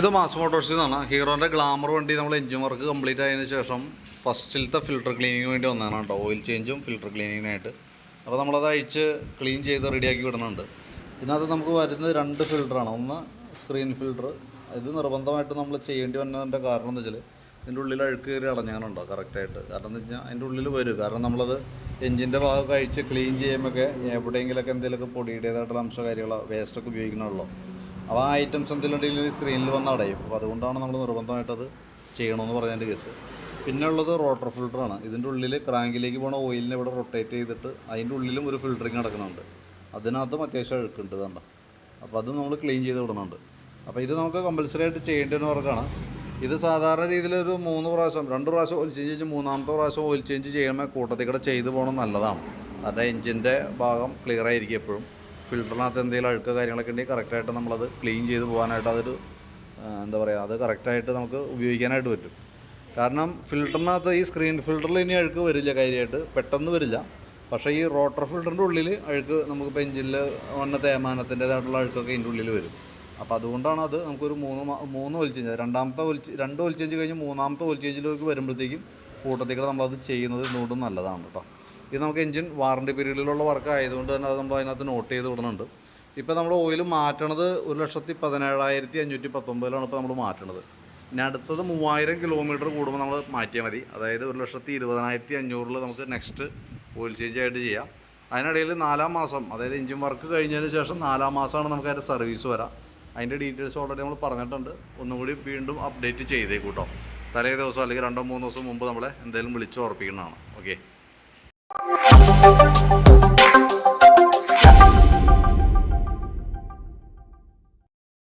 ഇത് മാസ് മോട്ടോർസിൽ നിന്നാണ് ഹീറോന്റെ ഗ്ലാമർ വണ്ടി നമ്മൾ എഞ്ചിൻ വർക്ക് കംപ്ലീറ്റ് ആയതിനു ശേഷം ഫസ്റ്റിലത്തെ ഫിൽറ്റർ ക്ലീനിങ്ങിന് വേണ്ടി വന്നതാണ് കേട്ടോ ഓയിൽ ചേഞ്ചും ഫിൽറ്റർ ക്ലീനിങ്ങിനായിട്ട് അപ്പോൾ നമ്മളത് അഴിച്ച് ക്ലീൻ ചെയ്ത് റെഡിയാക്കി വിടുന്നുണ്ട്. ഇതിനകത്ത് നമുക്ക് വരുന്നത് രണ്ട് ഫിൽറ്ററാണ് ഒന്ന് സ്ക്രീൻ ഫിൽറ്റർ ഇത് നിർബന്ധമായിട്ട് നമ്മൾ ചെയ്യേണ്ടി വന്നതിന്റെ കാരണം എന്ന് വെച്ചാൽ ഇതിന്റെ ഉള്ളിൽ അഴുക്ക് കയറി അടഞ്ഞാണുണ്ടോ? കറക്റ്റായിട്ട് കാരണം എന്ന് വെച്ചാൽ അതിന്റെ ഉള്ളിൽ വരും. കാരണം നമ്മളത് എഞ്ചിന്റെ ഭാഗം കഴിച്ച് ക്ലീൻ ചെയ്യുമ്പോഴൊക്കെ എവിടെയെങ്കിലുമൊക്കെ എന്തെങ്കിലുമൊക്കെ പൊടിയുടേതായിട്ടുള്ള അംശ കാര്യങ്ങളോ വേസ്റ്റൊക്കെ ഉപയോഗിക്കണമല്ലോ. അപ്പോൾ ആ ഐറ്റംസ് എന്തെങ്കിലും സ്ക്രീനിൽ വന്ന് അടയും. അപ്പോൾ അതുകൊണ്ടാണ് നമ്മൾ നിർബന്ധമായിട്ടത് ചെയ്യണമെന്ന് പറഞ്ഞതിന്റെ കേസ് പിന്നെ ഉള്ളത് റോട്ടർ ഫിൽട്ടറാണ് ഇതിന്റെ ഉള്ളിൽ ക്രാങ്കിലേക്ക് പോണ ഓയിലിനെ ഇവിടെ റൊട്ടേറ്റ് ചെയ്തിട്ട് അതിന്റെ ഉള്ളിലും ഒരു ഫിൽറ്ററിങ് നടക്കുന്നുണ്ട്. അതിനകത്തും അത്യാവശ്യം അഴുക്കുണ്ട് കണ്ട. അപ്പോൾ അത് നമ്മൾ ക്ലീൻ ചെയ്ത് വിടുന്നുണ്ട്. അപ്പോൾ ഇത് നമുക്ക് കമ്പൽസറി ആയിട്ട് ചെയ്യേണ്ട ഒരു വർക്കാണ് ഇത് സാധാരണ രീതിയിൽ ഒരു മൂന്ന് പ്രാവശ്യം രണ്ട് പ്രാവശ്യം ഓയിൽ ചേഞ്ച് ചെയ്ത് മൂന്നാമത്തെ പ്രാവശ്യം ഓയിൽ ചേഞ്ച് ചെയ്യുമ്പോൾ കൂട്ടത്തിൽ കൂടെ ചെയ്ത് പോകണം നല്ലതാണ്. അതിന്റെ എഞ്ചിന്റെ ഭാഗം ക്ലിയർ ആയിരിക്കും എപ്പോഴും. ഫിൽറ്ററിനകത്ത് എന്തെങ്കിലും അഴുക്ക് കാര്യങ്ങളൊക്കെ ഉണ്ടെങ്കിൽ കറക്റ്റായിട്ട് നമ്മളത് ക്ലീൻ ചെയ്ത് പോകാനായിട്ട് അതൊരു എന്താ പറയുക അത് കറക്റ്റായിട്ട് നമുക്ക് ഉപയോഗിക്കാനായിട്ട് പറ്റും. കാരണം ഫിൽറ്ററിനകത്ത് ഈ സ്ക്രീൻ ഫിൽറ്ററിൽ ഇനി അഴുക്ക് വരില്ല കാര്യമായിട്ട് പെട്ടെന്ന് വരില്ല. പക്ഷേ ഈ റോട്ടർ ഫിൽറ്ററിന്റെ ഉള്ളിൽ അഴുക്ക് നമുക്ക് എഞ്ചിനിൽ വന്ന തേമാനത്തിന്റെതായിട്ടുള്ള അഴുക്കൊക്കെ ഇതിന്റെ ഉള്ളിൽ വരും. അപ്പോൾ അതുകൊണ്ടാണ് അത് നമുക്കൊരു മൂന്ന് മൂന്ന് ഓയിൽ ചേഞ്ച് രണ്ടാമത്തെ ഓയിൽ ചേ- രണ്ട് ഓയിൽ ചേഞ്ച് കഴിഞ്ഞ് മൂന്നാമത്തെ ഓയിൽ ചേഞ്ചിലേക്ക് വരുമ്പോഴത്തേക്കും കൂട്ടത്തിൽ കൂടെ നമ്മളത് ചെയ്യുന്നത് എന്തുകൊണ്ടും നല്ലതാണ് കേട്ടോ. ഇത് നമുക്ക് എഞ്ചിൻ വാറണ്ടി പീരീഡിലുള്ള വർക്ക് ആയതുകൊണ്ട് തന്നെ അത് നമ്മൾ അതിനകത്ത് നോട്ട് ചെയ്ത് വിടുന്നുണ്ട്. ഇപ്പോൾ നമ്മൾ ഓയിൽ മാറ്റണത് ഒരു ലക്ഷത്തി പതിനേഴായിരത്തി അഞ്ഞൂറ്റി പത്തൊമ്പതിലാണ് ഇപ്പോൾ നമ്മൾ മാറ്റണത്. ഇനി അടുത്തത് മൂവായിരം കിലോമീറ്റർ കൂടുമ്പോൾ നമ്മൾ മാറ്റിയാൽ മതി. അതായത് ഒരു ലക്ഷത്തി ഇരുപതിനായിരത്തി അഞ്ഞൂറിൽ നമുക്ക് നെക്സ്റ്റ് ഓയിൽ ചേഞ്ച് ആയിട്ട് ചെയ്യാം. അതിനിടയിൽ നാലാം മാസം അതായത് എഞ്ചിൻ വർക്ക് കഴിഞ്ഞതിന് ശേഷം നാലാം മാസമാണ് നമുക്ക് അതിന്റെ സർവീസ് വരാം. അതിന്റെ ഡീറ്റെയിൽസ് ഓൾറെഡി നമ്മൾ പറഞ്ഞിട്ടുണ്ട്. ഒന്നുകൂടി വീണ്ടും അപ്ഡേറ്റ് ചെയ്തേക്കൂട്ടോ തലേ ദിവസം അല്ലെങ്കിൽ രണ്ടോ മൂന്നോ ദിവസം മുമ്പ് നമ്മളെ എന്തെങ്കിലും വിളിച്ചു ഉറപ്പിക്കുന്നതാണ്. Okay you.